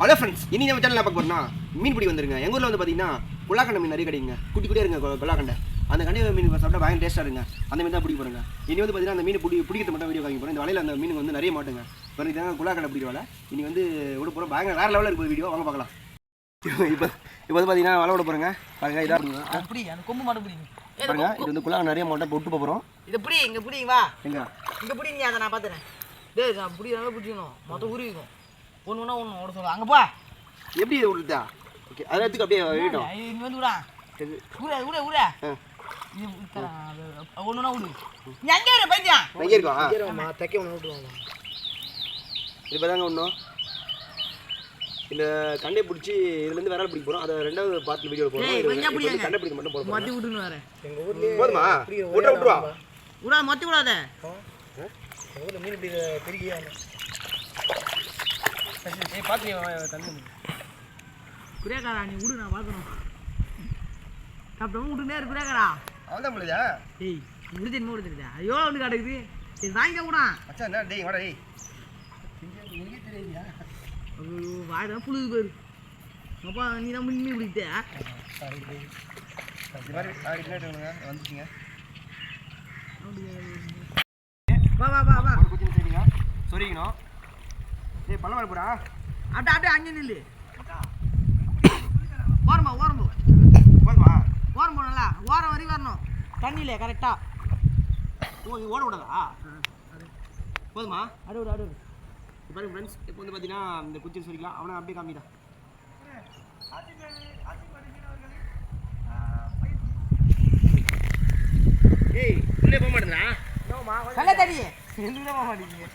Hello friends இனி நம்ம channel பார்க்க போறோம்னா மீன் பிடி வந்துருங்க. எங்கள் ஊரில் வந்து பார்த்தீங்கன்னா குள்ளாக்கண்டை மீன் நிறைய கிடைக்குங்க. குட்டி குட்டியாக இருங்க கொ- குள்ளாக்கண்டை அந்த கண்டை மீன் சாப்பிட்டா பயங்கர டேஸ்ட்டாக இருங்க அந்த மீன் தான் பிடிக்க போகிறோங்க இனி வந்து பார்த்தீங்கன்னா அந்த மீன் பிடி பிடிக்கிறது மட்டும் வீடியோ காமிக்க போகிறோம் இந்த வலையில் அந்த மீன் வந்து நிறைய மாட்டுங்க. இப்போ இதாங்க குள்ளாக்கண்டை பிடிக்கிற வலை. இனி வந்து விட போகிறோம் பயங்கர வேறு லெவலில் இருக்குது வீடியோ வாங்க பார்க்கலாம். இப்போ இப்போ வந்து பார்த்தீங்கன்னா வலை விட போகிறேங்க பாருங்க இதாக இருக்குங்க அப்படி கொம்பு மாட்டு பிடிங்க. பாருங்க இது வந்து குள்ளாங்க நிறைய மாட்டை போட்டு போகிறோம் இதை பிடி இங்க பிடிங்க வா. எங்க? இங்க பிடி நீ அதை நான் பார்த்துறேன் டேய் நான் பிடி நல்லா பிடிக்கணும். மொத்தம் உருவிக்கும். ஒன்று ஒன்றா ஒன்று ஓட சொல்ல அங்கே போ. எப்படி இது விடுதா ஓகே அதை எடுத்துக்கு அப்படியே இங்கே வந்து விடா உர ஆ. இது ஒன்று ஒன்றா விடு இரு எங்கே இருக்கும் ஆ. தைக்க ஒன்று விட்டுருவாங்க இப்போ தாங்க ஒன்றும் இந்த கண்டை பிடிச்சி இதுலேருந்து விரல் பிடிக்க போகிறோம் அதை ரெண்டாவது பார்ட் வீடியோ போகிறோம். கண்டை பிடிக்க மட்டும் போகிறோம் மத்தி விட்டுன்னு வரேன் போதுமா? விட்றா விட்ருவா விடா மத்தி விடாத. மீன் பிடிக்கிற பெருகியா பார்த்து தண்ணி குரியாக்காரா நீ விடு நான் பார்க்கணும். அப்புறம் விட்டுனே இரு குரியாக்காரா அவ்வளோதான் முடியுதா ஏய் முடிச்சு என்ன முடிச்சிருக்கா ஐயோ ஒன்று கிடக்குது. சரி வாங்கிக்க கூட என்ன டேய் வாடா டேய். ஐயோ வாய்தான் புழுது பேரு. அப்பா நீ தான் முன்னி பிடிக்கிட்ட இது மாதிரி எடுத்துக்கணுங்க வந்துச்சுங்க. வா வா வா வா. ஒரு குச்சி சரிங்க சொரிக்கணும் டேய் பழம் வர போடா அப்படியே அப்படியே அங்கே நில்லு. ஓரமா ஓரம்போ போதுமா? ஓரம் போனல ஓரம் வரைக்கும் வரணும். தண்ணியில கரெக்டா ஓ இது ஓட விடாதா? போதுமா? அடு விடு அடு. பாருங்க ஃப்ரெண்ட்ஸ் இப்போ வந்து பார்த்தீங்கன்னா இந்த குச்சி சொரிக்கலாம் அவனை அப்படியே காமிடா. ஏய் உள்ளே போக மாட்டேங்கிறா தண்ணி எதுக்கு போக மாட்டேங்க?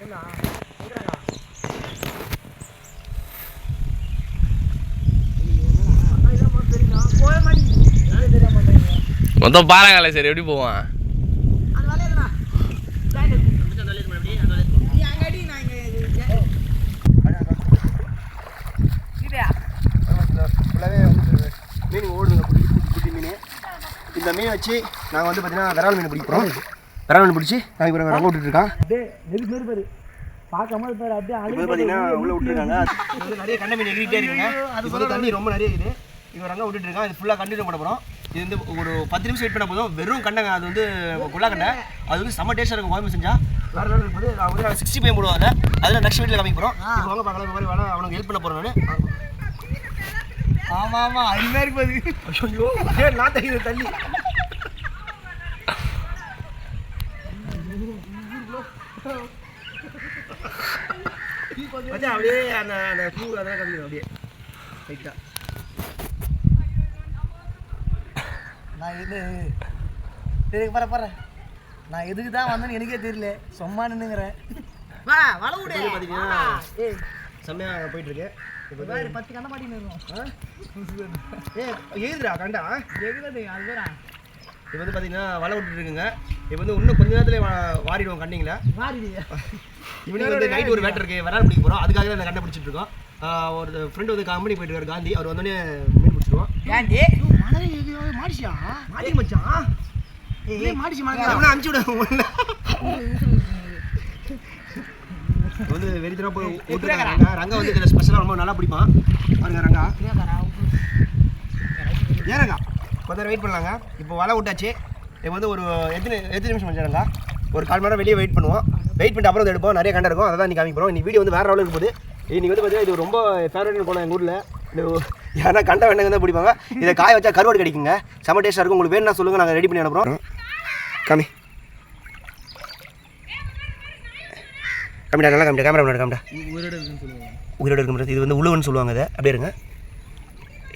போக மொத்தம் பாருங்களே சரி எப்படி போவான் இது- ஃபுல்லாகவே மீன் ஓடுதுங்க குட்டி மீன் இந்த மீன் வச்சு நாங்கள் வந்து பார்த்தீங்கன்னா விரால் மீன் பிடிக்கிறோம் விரால் மீன் பிடிச்சி நாங்கள் இப்போ ரங்க விட்டுருக்கான் அப்படியே பார்க்காம இருப்பாரு அப்படியே அழுது பார்த்தீங்கன்னா உள்ளே விட்டுருக்காங்க நிறைய கண்ணை மீன் எழுதிட்டே இருக்குங்க அது வந்து தண்ணி ரொம்ப நிறைய இருக்குது இவன் ரங்க விட்டுட்டு இருக்கான் இது ஃபுல்லாக கண்டினியூ பண்ண போகிறோம் இது வந்து ஒரு பத்து நிமிஷம் வெயிட் பண்ண போதும். வெறும் கண்டைங்க அது வந்து குள்ளா கண்டை அது வந்து செம்ம டேஸ்ட்டாக இருக்கும் குழம்பு செஞ்சா. வேறு லெவலில் நான் வந்து சிக்ஸ்டி ஃபைவ் போடுவாங்க. அதில் நெக்ஸ்ட் வீட்டில் காமிக்க போகிறோம் இப்போ வாங்க பார்க்கலாம் மாதிரி வேலை அவனுக்கு ஹெல்ப் பண்ண போகிறேன் நான். ஆமா ஆமா அருமையா இருக்கு பாரு. ஐயோ ஏன் நான் தெரியுது தள்ளி அப்படியே அந்த அந்த பூ அதெல்லாம் கழிக்கணும் அப்படியே. ரைட்டா நான் இது சரி பாரு பாரு நான் எதுக்கு தான் வந்தேன்னு எனக்கே தெரியல. சும்மா நின்னுங்கிறேன். வா வள விடு. வந்து பார்த்தீங்கன்னா ஏய். செம்மையாக போயிட்டு இருக்கு இப்போ பாரு பத்து கண்ண மாட்டி நிறுவோம் ஏ எழுதுடா கண்டா? எகுது அதுதான் இப்போ வந்து பார்த்தீங்கன்னா வலை விட்டுட்டு இருக்குங்க இப்போ வந்து இன்னும் கொஞ்ச நேரத்துல வா- வாரிடுவோம் கண்டிங்களா மாறி இவனுக்கு வந்து நைட் ஒரு வேட்டர் இருக்கு விரால் பிடிக்க போகிறோம் அதுக்காக அந்த கண்டை பிடிச்சிட்டு இருக்கோம். ஒரு ஃப்ரெண்டு வந்து கம்பெனி போயிட்டு இருக்காரு காந்தி. அவர் வந்தோடனே பிடிச்சிருவோம் ஏன்டி மழை மாடிச்சியா மாடி மச்சான் ஏய் மாடிச்சு அவனை அனுப்பிச்சு விட வந்து வெறித்தனா போய் விட்டுருக்காங்க ரங்கா வந்து இதில் ஸ்பெஷலாக ரொம்ப நல்லா பிடிப்பான். பாருங்க ரங்கா. ஏன் ரங்கா? கொஞ்ச நேரம் வெயிட் பண்ணலாங்க. இப்போ வலை விட்டாச்சு இப்போ வந்து ஒரு எத்தனை எத்தனை நிமிஷம் வச்சாருங்க ஒரு கால் மணி நேரம் வெளியே வெயிட் பண்ணுவோம். வெயிட் பண்ணிட்டு அப்புறம் எடுப்போம். நிறைய கண்டை இருக்கும். அதை தான் நீ காமிக்கிறோம் இன்னைக்கு வீடியோ வந்து வேறு லெவலில் இருக்கும் போது இன்னைக்கு வந்து பார்த்தீங்கன்னா இது ரொம்ப ஃபேவரட்னு போனோம் எங்கள் ஊரில். இந்த யாரா கண்ட வெண்ணங்க தான் பிடிப்பாங்க. இதை காய வச்சா கருவாடு கிடைக்குங்க. செம்ம டேஸ்ட்டாக இருக்கும். உங்களுக்கு வேணும்னா சொல்லுங்கள் நாங்கள் ரெடி பண்ணி அனுப்புகிறோம் கம்மி. கம்மிடா நல்லா கம்மிடா கேமரா முன்னாடி கம்மிடா. உயிரோட உயிரோடு இருக்க இது வந்து உழுவுன்னு சொல்லுவாங்க அதை அப்படியே இருங்க.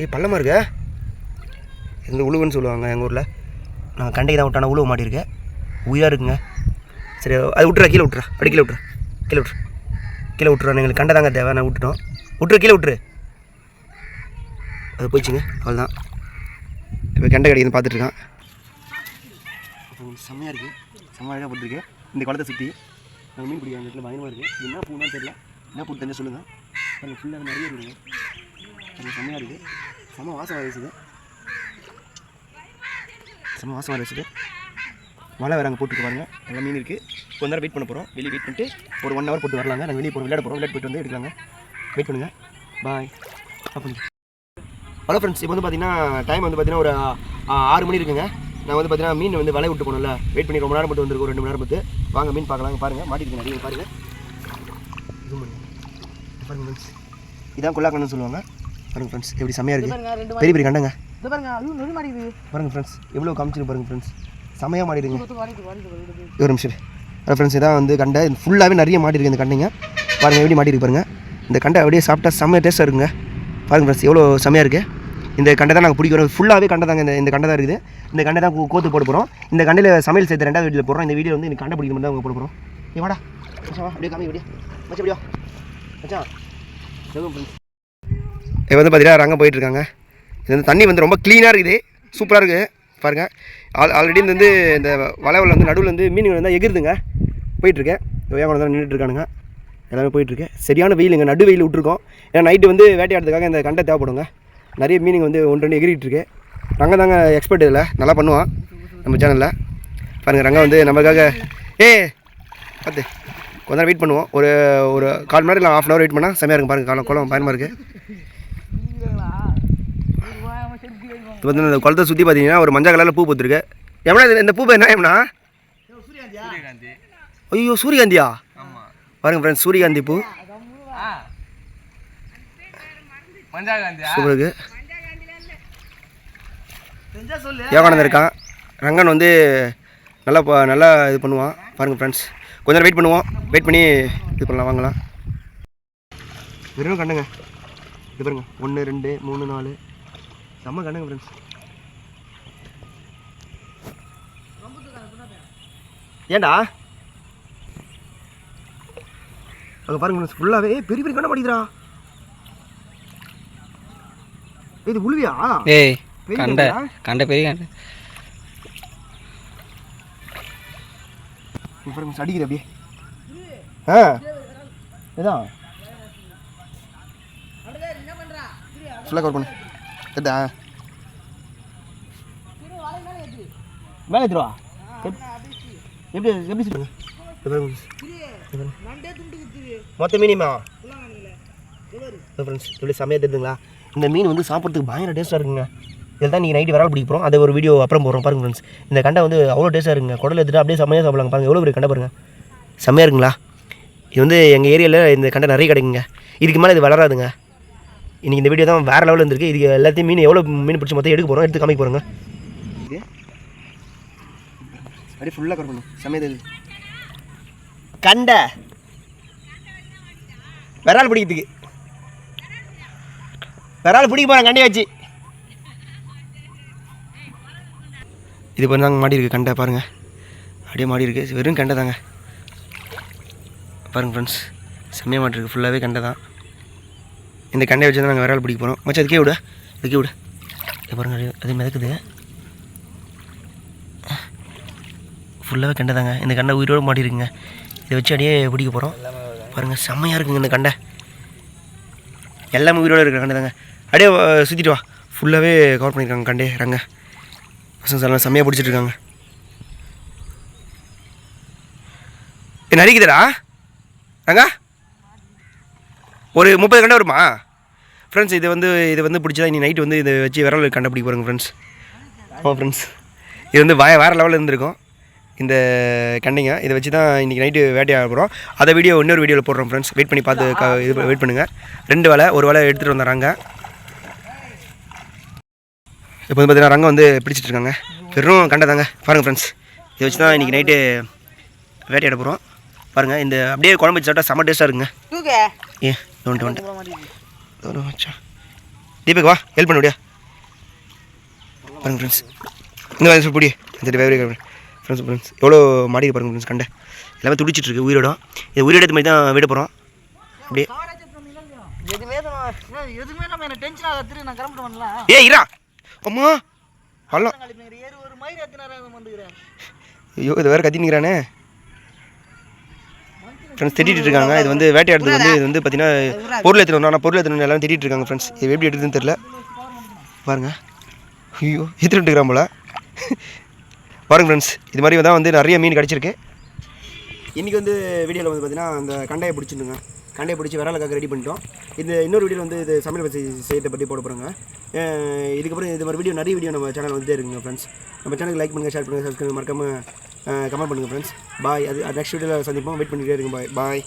ஏய் பள்ளமாக இருக்க? இது வந்து சொல்லுவாங்க எங்கள் ஊரில். நாங்கள் கண்டைக்கு தான் விட்டான உழுவ மாட்டிருக்கேன் உயிராக இருக்குங்க. சரி அது விட்டுறா கீழே விட்டுறா. அப்படி கீழே விட்டுறா. கீழே விட்டுரு கீழே விட்டுறா. எங்களுக்கு கண்டை தாங்க தேவை. நான் விட்டுட்டோம். விட்டுரு கீழே விட்டுரு. அது போயிடுச்சுங்க. அவ்வளோதான் இப்போ கெண்டை கிடைக்குதுன்னு பார்த்துட்ருக்கான் செம்மையாக இருக்குது செம்ம அழகாக போட்டுருக்கு. இந்த குளத்தை சுற்றி நாங்கள் மீன் பிடிக்கிற அந்த இடத்துல பயமாக இருக்குது என்ன பூனா தெரியல. என்ன பூ தெரிஞ்சு சொல்லுங்கள் கொஞ்சம் ஃபுல்லாக நிறைய இருக்குங்க அது செம்மையாக இருக்குது செம்ம வாசம் வீசுது செம்ம வாசம் வீசுது மழை வேறு அங்கே போட்டுட்டு பாருங்க. நல்லா மீன் இருக்குது கொஞ்ச நேரம் வெயிட் பண்ண போகிறோம் வெளியே வெயிட் பண்ணிட்டு ஒரு ஒன் ஹவர் போட்டு வரலாங்க. நாங்கள் வெளியே போகிறோம் விளையாட போகிறோம் விளையாட போயிட்டு வந்து எடுக்கலாங்க. வெயிட் பண்ணுங்கள் பாய் ஹலோ ஃப்ரெண்ட்ஸ் இப்போ வந்து பார்த்தீங்கன்னா டைம் வந்து பார்த்தீங்கன்னா ஒரு ஆறு மணி இருக்குங்க. நான் வந்து பார்த்தீங்கன்னா மீன் வந்து வலை விட்டு போனோம்ல வெயிட் பண்ணி ரொம்ப நேரம் மட்டும் வந்திருக்கோம் ரெண்டு மணி நேரம் பார்த்து வாங்க மீன் பார்க்கலாம் பாருங்கள் மாட்டிருக்கு நிறைய பாருங்கள். பாருங்க. ஃப்ரெண்ட்ஸ் இதான் குள்ளாக்கணும்னு சொல்லுவாங்க. பாருங்க ஃப்ரெண்ட்ஸ் எப்படி செம்மையாக இருக்குது பெரிய பெரிய கண்டங்க. பாருங்க ஃப்ரெண்ட்ஸ் எவ்வளோ காமிச்சிருக்கு பாருங்க ஃப்ரெண்ட்ஸ் செம்மையாக வருது ஒரு நிமிஷம். ஹலோ ஃப்ரெண்ட்ஸ் இதான் வந்து கண்டை. ஃபுல்லாகவே நிறைய மாட்டிருக்கு இந்த கண்டைங்க. பாருங்கள் எப்படி மாட்டிருக்கு பாருங்க. இந்த கண்டை அப்படியே சாப்பிட்டா செம்ம டேஸ்ட்டாக இருக்குங்க. பாருங்க ஃப்ரெண்ட்ஸ் எவ்வளோ செம்மையாக இருக்குது இந்த கண்டை தான் நாங்கள் பிடிக்கிறோம் ஃபுல்லாகவே கண்டை தாங்க இந்த இந்த கண்டை தான் இருக்குது. இந்த கண்டை தான் கோத்து போட போகிறோம் இந்த கண்டையில் சமையல் சேர்த்து ரெண்டாவது வீட்டில் போடுறோம். இந்த வீடியோ வந்து இந்த கண்டை பிடிக்க மட்டும் தான் போட போகிறோம் ஏ வாடா. அப்படியே காமி அப்படியே. மச்சான் அப்படியா மச்சான். இப்போ வந்து பார்த்தீங்கன்னா ரங்க போயிட்டுருக்காங்க. இது வந்து தண்ணி வந்து ரொம்ப க்ளீனாக இருக்குது. சூப்பராக இருக்குது பாருங்கள் ஆல் ஆல்ரெடி வந்து இந்த வளைவில் வந்து நடுவில் வந்து மீன்கள் வந்து எகிருதுங்க. போயிட்டுருக்கேன் வேகம் தான் நின்றுட்டுருக்கானுங்க எல்லாமே போயிட்டுருக்கு. சரியான வெயிலுங்க. நடு வெயில் விட்ருக்கோம் ஏன்னா நைட்டு வந்து வேட்டையாடுறதுக்காக இந்த கண்டை தேவைப்படுங்க. நிறைய மீனிங் வந்து ஒன்று ரெண்டு எகிரிட்டு இருக்கு. ரங்க தாங்க எக்ஸ்பர்ட் இதில். நல்லா பண்ணுவான் நம்ம சேனலில் பாருங்கள் ரங்க வந்து நமக்காக ஏ பார்த்து கொஞ்ச நேரம் வெயிட் பண்ணுவோம். ஒரு ஒரு கால் மணி நேரம் இல்லை ஹாஃப் அன் ஹவர் வெயிட் பண்ணால் செம்மையாக இருக்கும். பாருங்கள் காலம் குளம் பயமாக இருக்குது இப்போ வந்து இந்த குளத்தை சுற்றி பார்த்தீங்கன்னா ஒரு மஞ்சள் கலரில் பூ பூத்துருக்கு. எவ்வளோ இந்த பூ என்ன எம்னா? ஐயோ சூரியகாந்தியா? பாருங்க ஃப்ரெண்ட்ஸ் சூரியகாந்தி பூ. மஞ்சா காந்தியா? சூப்பர் இருக்கு. செஞ்சா சொல்லு. யோகானந்தன் இருக்கான் ரங்கன் வந்து நல்லா நல்லா இது பண்ணுவான். பாருங்கள் ஃப்ரெண்ட்ஸ் கொஞ்ச நேரம் வெயிட் பண்ணுவோம். வெயிட் பண்ணி இது பண்ணலாம் வாங்கலாம். வெறும் கண்ணுங்க. இது பாருங்க. ஒன்று ரெண்டு மூணு நாலு. செம்ம கண்ணுங்க ஃப்ரெண்ட்ஸ் ஏன்டா? அங்கே பாருங்க ஃபுல்லாகவே பெரிய பெரிய கண்ணை படிக்கிறா இது உழுவியா? ஏய் கண்ட கண்டா? பெரிய கண்ட. அடிக்குது அப்படியே. ஆ இதான் ஃபுல்லாக கவர் பண்ணு. மேலே எடுத்துருவா எப்படி எப்படி சொல்லுங்க நண்டே துண்டு குத்துது மொத்த மீனிமா ஃப்ரெண்ட்ஸ் செமையாக தெரியுதுங்களா? இந்த மீன் வந்து சாப்பிட்றதுக்கு பயங்கர டேஸ்ட்டாக இருக்குங்க. இதில் தான் நீங்கள் நைட்டு விரால் பிடிக்க போகிறோம் அதை ஒரு வீடியோ அப்புறம் போடுறோம். பாருங்க ஃப்ரெண்ட்ஸ் இந்த கண்டை வந்து அவ்வளோ டேஸ்ட்டாக இருக்குங்க. குடல் எடுத்துட்டு அப்படியே செம்மையாக சாப்பிடலாம் பாருங்க எவ்வளோ பெரிய கண்டை பாருங்க. செம்மையாக இருக்குங்களா? இது வந்து எங்கள் ஏரியாவில் இந்த கண்டை நிறைய கிடைக்குங்க. இதுக்கு மேலே இது வளராதுங்க. இன்றைக்கி இந்த வீடியோ தான் வேறு லெவலில் இருந்திருக்கு. இது எல்லாத்தையும் மீன் எவ்வளோ மீன் பிடிச்சி மொத்தம் எடுக்க போகிறோம் எடுத்து காமிக்க போகிறோங்க அப்படியே ஃபுல்லாக பண்ணும் செம்மையாக கண்டை. விரால் பிடிக்கிறதுக்கு. விரால் பிடிக்க போகிறேன் கண்டி வச்சு இது பண்ணாங்க மாடி இருக்குது கண்டை பாருங்கள் அப்படியே மாடி இருக்குது வெறும் கண்டை தாங்க. பாருங்கள் ஃப்ரெண்ட்ஸ் செம்மையாக மாட்டிருக்கு ஃபுல்லாகவே கண்டை தான். இந்த கண்டையை வச்சு தான் நாங்கள் விரால் பிடிக்க போகிறோம் மச்சா அதுக்கே விடு அதுக்கே விடு. இது பாருங்கள் அது- மிதக்குது. ஃபுல்லாகவே கண்டை தாங்க. இந்த கண்டை உயிரோடு மாடி இருக்குங்க. இதை வச்சு அப்படியே பிடிக்க போகிறோம் பாருங்கள் செம்மையாக இருக்குங்க இந்த கண்டை. எல்லாமே உயிரோடு இருக்கிற கண்டை தாங்க. அப்படியே சுற்றிட்டு வா. ஃபுல்லாகவே கவர் பண்ணியிருக்காங்க கண்டே ரங்க பசங்க சார் செம்மையாக பிடிச்சிட்டு இருக்காங்க. ஏ நரிக்குதுடா ரங்கா? ஒரு முப்பது கண்டை வருமா? ஃப்ரெண்ட்ஸ் இது வந்து இது வந்து பிடிச்சதா? இனி நைட்டு வந்து இதை வச்சு விரல் கண்டை போகிறோங்க ஃப்ரெண்ட்ஸ் ஆமாம் ஃப்ரெண்ட்ஸ் இது வந்து வய வேறு லெவலில் இருந்திருக்கும். இந்த கண்டைங்க இதை வச்சு தான் இன்றைக்கி நைட்டு வேட்டையாக போகிறோம் அதை வீடியோ இன்னொரு வீடியோவில் போடுறோம் ஃப்ரெண்ட்ஸ் வெயிட் பண்ணி பார்த்து க இது வெயிட் பண்ணுங்கள் ரெண்டு வேலை ஒரு வேலை எடுத்துகிட்டு வந்துடுறாங்க இப்போ வந்து பார்த்தீங்கன்னா ரங்கம் வந்து பிடிச்சிட்டு இருக்காங்க வெறும் கண்டை தாங்க பாருங்கள் ஃப்ரெண்ட்ஸ் இதை வச்சு தான் இன்றைக்கி நைட்டு வேட்டையாட போகிறோம் பாருங்கள் இந்த அப்படியே குழம்பு வச்சு சாப்பிட்டா செம்ம டேஸ்ட்டாக இருக்குங்க. ஏ வந்துட்டு வந்துட்டு. தீபக் வா ஹெல்ப் பண்ண முடியா? பாருங்க ஃப்ரெண்ட்ஸ் இந்த வேலை பிடி சரி வேறு ஃப்ரெண்ட்ஸ் ஃப்ரெண்ட்ஸ் எவ்வளோ மாடி பாருங்க ஃப்ரெண்ட்ஸ் கண்டை. எல்லாமே துடிச்சிட்டு இருக்கு உயிரோடம். இது உயிரோட மாதிரி தான் விட போகிறோம் அப்படியே. ஏ இரா அம்மா வந்துக்கிறேன்? ஐயோ இது வேறு கத்தி நிற்கிறானே ஃப்ரெண்ட்ஸ் திட்டிட்டு இருக்காங்க. இது வந்து வேட்டையாடுறது வந்து இது வந்து பார்த்தீங்கன்னா பொருள் எடுத்துட்டு வந்தோம் ஆனால் பொருள் எடுத்துட்டு வந்து எல்லாரும் திட்டிட்டு இருக்காங்க ஃப்ரெண்ட்ஸ் இது எப்படி எடுத்துன்னு தெரில பாருங்க. ஐயோ எடுத்துட்டு இருக்கிறான் போல. பாருங்க ஃப்ரெண்ட்ஸ் இது மாதிரி தான் வந்து நிறைய மீன் கிடச்சிருக்கு. இன்றைக்கி வந்து வீடியோவில் வந்து பார்த்தீங்கன்னா அந்த கண்டையை பிடிச்சிருங்க கண்டையை பிடிச்சி விரலுக்காக ரெடி பண்ணிட்டோம். இந்த இன்னொரு வீடியோ வந்து இது சமையல் பற்றி செய்யத்தை பற்றி போட போகிறோங்க இதுக்கப்புறம் இது மாதிரி வீடியோ நிறைய வீடியோ நம்ம சேனல் வந்துட்டே இருக்குங்க ஃப்ரெண்ட்ஸ் நம்ம சேனலுக்கு லைக் பண்ணுங்கள் ஷேர் பண்ணுங்கள் சப்ஸ்கிரைப் மறக்காமல் கமெண்ட் பண்ணுங்கள் ஃப்ரெண்ட்ஸ் பாய் அது நெக்ஸ்ட் வீடியோவில் சந்திப்போம். வெயிட் பண்ணிகிட்டே இருங்க பாய் பாய்